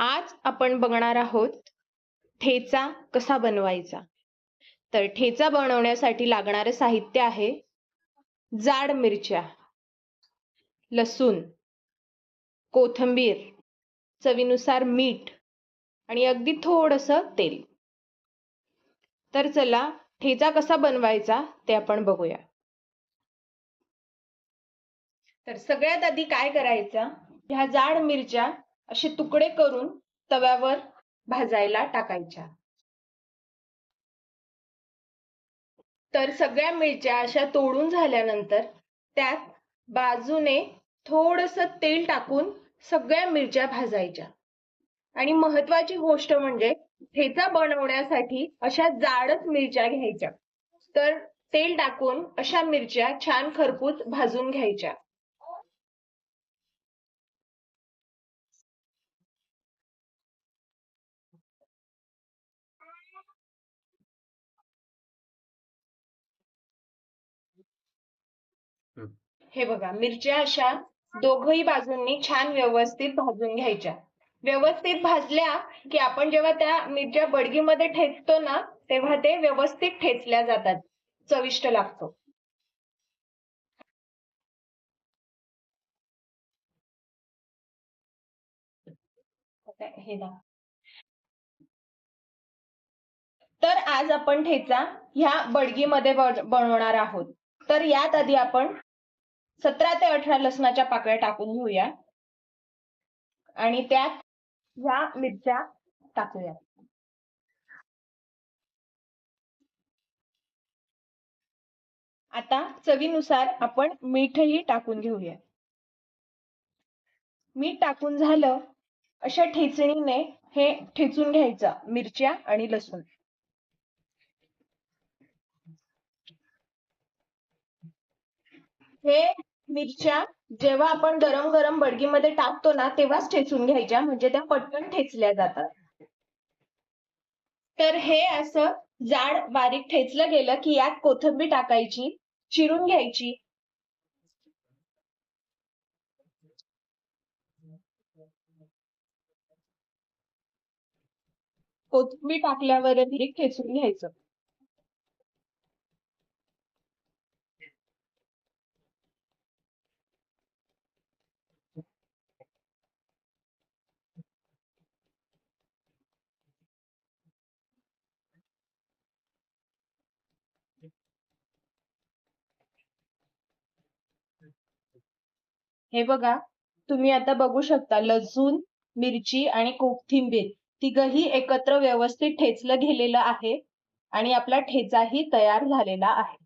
आज आपण बघणार आहोत ठेचा कसा बनवायचा. तर ठेचा बनवण्यासाठी लागणारं साहित्य आहे जाड मिरच्या लसूण कोथिंबीर चवीनुसार मीठ आणि अगदी थोडस तेल. तर चला ठेचा कसा बनवायचा ते आपण बघूया. तर सगळ्यात आधी काय करायचं? ह्या जाड मिरच्या असे तुकडे करून तव्यावर भाजायला टाकायच्या. तर सगळ्या मिरच्या अशा तोडून झाल्यानंतर त्यात बाजूने थोडस तेल टाकून सगळ्या मिरच्या भाजायच्या. आणि महत्वाची गोष्ट म्हणजे ठेचा बनवण्यासाठी अशा जाडच मिरच्या घ्यायच्या. तर तेल टाकून अशा मिरच्या छान खरपूस भाजून घ्यायच्या. हे. बघा मिरच्या अशा दोघही बाजूंनी छान व्यवस्थित भाजून घ्यायच्या. व्यवस्थित भाजल्या की आपण जेव्हा त्या मिरच्या बडगीमध्ये ठेचतो ना तेव्हा ते व्यवस्थित ठेचल्या जातात. चविष्ट लागतो. हे ना तर आज आपण ठेचा ह्या बडगीमध्ये बनवणार आहोत. तर यात आधी आपण सतरा ते अठरा लसणाच्या पाकळ्या टाकून घेऊया. आणि त्यात ह्या मिरच्या टाकूया. आता चवीनुसार आपण मीठही टाकून घेऊया. मीठ टाकून झालं अशा ठेचणीने हे ठेचून घ्यायचं मिरच्या आणि लसूण. हे मिरच्या जेव्हा आपण गरम गरम बडगीमध्ये टाकतो ना तेव्हाच ठेचून घ्यायच्या. म्हणजे त्या पटकन ठेचल्या जातात. तर हे असं जाड बारीक ठेचलं गेलं की यात कोथिंबीर टाकायची चिरून घ्यायची. कोथिंबीर टाकल्यावर ठेचून घ्यायचं. हे बघा तुम्ही आता बघू शकता लसूण मिरची आणि कोथिंबीर तिघही एकत्र व्यवस्थित ठेचलं गेलेलं आहे आणि आपला ठेचाही तयार झालेला आहे.